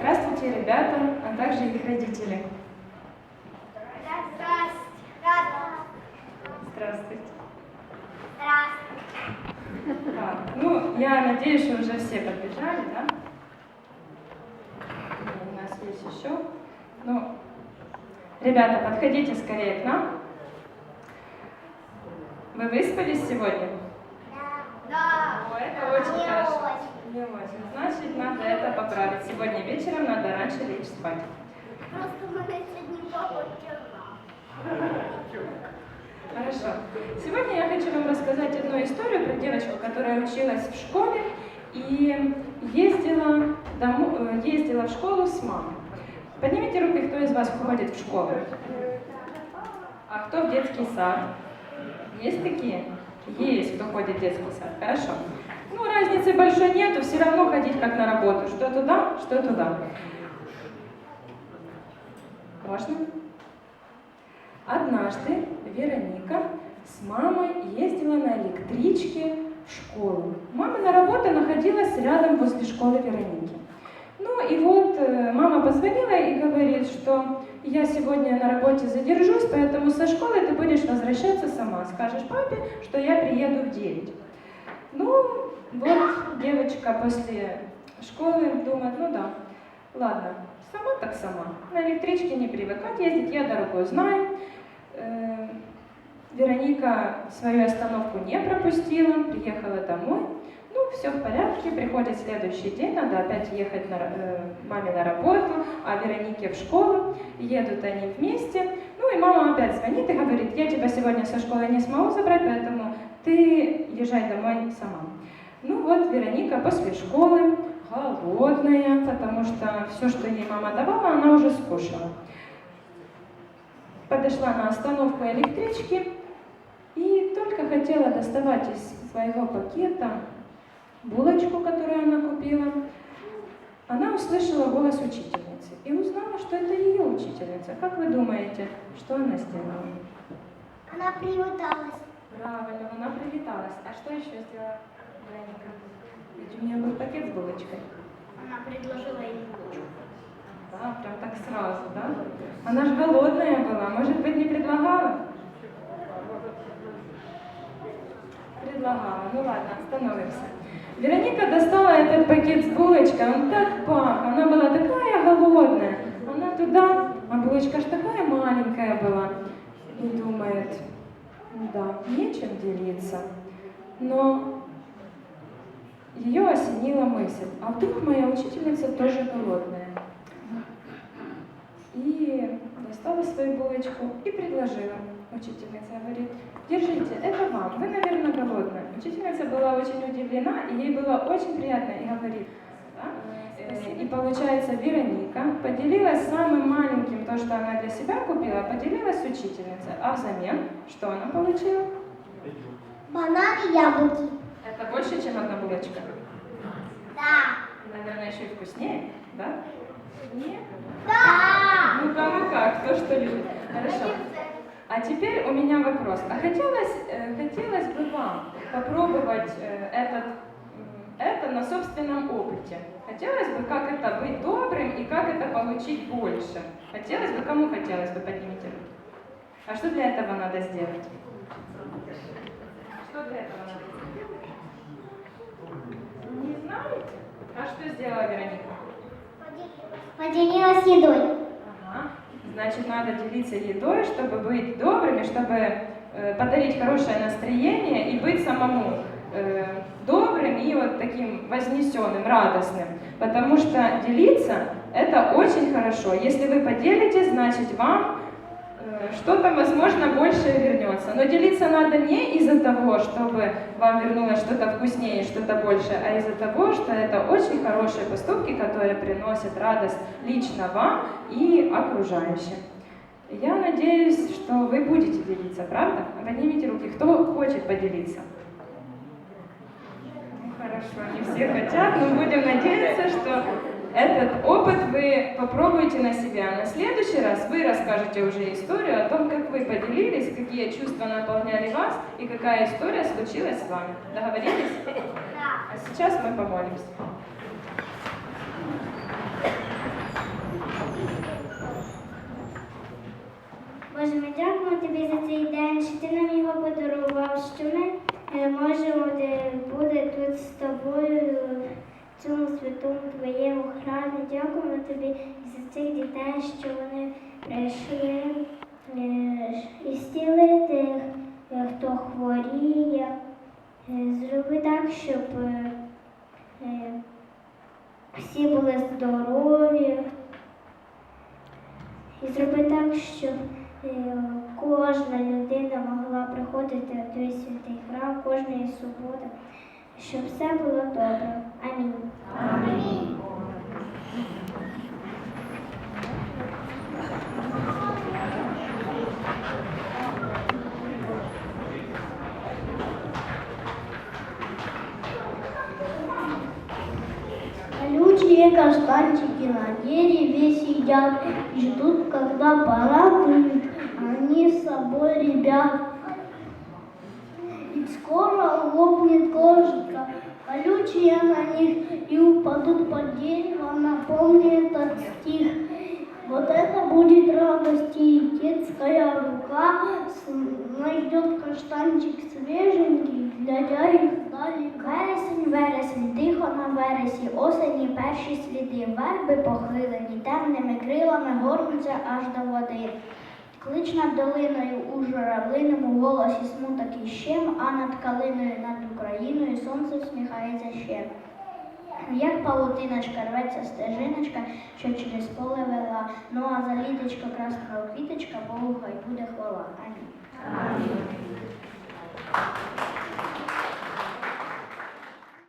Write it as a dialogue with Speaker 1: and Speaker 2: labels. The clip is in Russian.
Speaker 1: старшие ребята, а также их родители.
Speaker 2: Здравствуйте.
Speaker 1: Здравствуйте.
Speaker 2: Здравствуйте.
Speaker 1: Так, ну, я надеюсь, что уже все подбежали, да? У нас есть еще. Ну, ребята, подходите скорее к нам. Вы выспались сегодня?
Speaker 2: Да.
Speaker 1: О, это очень
Speaker 2: Не
Speaker 1: хорошо.
Speaker 2: очень.
Speaker 1: Не очень. Значит, надо это поправить. Сегодня вечером надо раньше лечь спать.
Speaker 2: Просто мы сегодня папа
Speaker 1: Хорошо. Сегодня я хочу вам рассказать одну историю про девочку, которая училась в школе и ездила, дому, э, ездила в школу с мамой. Поднимите руки, кто из вас ходит в школу. А кто в детский сад? Есть такие? Есть, кто ходит в детский сад. Хорошо. Ну, разницы большой нету, все равно ходить как на работу. Что туда, что туда. Можно? Однажды Вероника с мамой ездила на электричке в школу. Мамина работа находилась рядом возле школы Вероники. Ну и вот э, мама позвонила и говорит, что я сегодня на работе задержусь, поэтому со школы ты будешь возвращаться сама. Скажешь папе, что я приеду в 9. Ну, вот девочка после школы думает, ну да, ладно, сама так сама. На электричке не привыкать ездить, я дорогу знаю. Э, Вероника свою остановку не пропустила, приехала домой. Ну, все в порядке, приходит следующий день, надо опять ехать на, э, маме на работу, а Веронике в школу. Едут они вместе. Ну и мама опять звонит и говорит, я тебя сегодня со школы не смогу забрать, поэтому ты езжай домой сама. Ну вот Вероника после школы, голодная, потому что все, что ей мама давала, она уже скушала. Подошла на остановку электрички и только хотела доставать из своего пакета булочку, которую она купила, она услышала голос учительницы и узнала, что это ее учительница. Как вы думаете, что она сделала?
Speaker 2: Она привиталась.
Speaker 1: Правильно, она привиталась. А что еще сделала Вероника? Ведь у нее был пакет с булочкой.
Speaker 2: Она предложила ей булочку.
Speaker 1: Да, прям так сразу, да? Она же голодная была, может быть, не предлагала? Предлагала. Ну ладно, остановимся. Вероника достала этот пакет с булочкой, он так пах, она была такая голодная. Она туда, а булочка ж такая маленькая была. И думает, да, нечем делиться. Но ее осенила мысль, а вдруг моя учительница тоже голодная? И достала свою булочку и предложила. Учительница говорит, держите, это вам, вы, наверное, голодная. Учительница была очень удивлена, и ей было очень приятно, и говорит? Э, И получается, Вероника поделилась самым маленьким, то, что она для себя купила, поделилась с учительницей. А взамен, что она получила?
Speaker 2: Банан и яблоки.
Speaker 1: Это больше, чем одна булочка.
Speaker 2: Да.
Speaker 1: Наверное, еще и вкуснее, да? Нет?
Speaker 2: Да.
Speaker 1: Ну кому как, кто что любит. Хорошо. А теперь у меня вопрос. А хотелось, э, хотелось бы вам попробовать э, этот, это на собственном опыте? Хотелось бы, как это быть добрым и как это получить больше? Хотелось бы, кому хотелось бы, поднимите руки. А что для этого надо сделать? Что для этого надо сделать? Знаете? А что сделала Вероника?
Speaker 2: Поделилась едой.
Speaker 1: Ага. Значит, надо делиться едой, чтобы быть добрыми, чтобы э, подарить хорошее настроение и быть самому э, добрым и вот таким вознесенным, радостным. Потому что делиться это очень хорошо. Если вы поделитесь, значит вам что-то, возможно, больше вернется. Но делиться надо не из-за того, чтобы вам вернулось что-то вкуснее, что-то больше, а из-за того, что это очень хорошие поступки, которые приносят радость лично вам и окружающим. Я надеюсь, что вы будете делиться, правда? Поднимите руки, кто хочет поделиться. Ну, хорошо, не все хотят, но будем надеяться, что этот опыт вы попробуете на себя. На следующий раз вы расскажете уже историю о том, как вы поделились, какие чувства наполняли вас и какая история случилась с вами. Договорились?
Speaker 2: Да.
Speaker 1: А сейчас мы помолимся.
Speaker 2: Боже, ми дякуємо тобі за цей день, що ти нам його подарував, що ми э, можемо э, бути тут з тобою. Цьому святому твоєму храмі. Дякуємо тобі за цих дітей, що вони прийшли е, і зцілити, е, хто хворіє. Е, Зроби так, щоб всі були здорові. І зроби так, щоб кожна людина могла приходити в той святий храм кожної суботи, щоб все було добре. Амінь. Амінь.
Speaker 3: Колючие каштанчики на дереве сидят ждут, когда пора будет. Они с собой ребят. Скоро лопнет кожица, колючие на них и упадут под дерево, напомни этот стих. Вот это будет радость, и детская рука найдет каштанчик свеженький, глядя их вдали.
Speaker 2: Вересень, вересень, тихо на вересі, осені перші сліди, верби похилені, темними крилами горнуться аж до води. Клич над долиною у журавлиному голосі смуток і щем, а над калиною над Україною сонце всміхається ще. Як павутиночка рветься стежиночка, що через поле вела, ну а за літочко красного квіточка, Богу хай буде хвала. Амінь.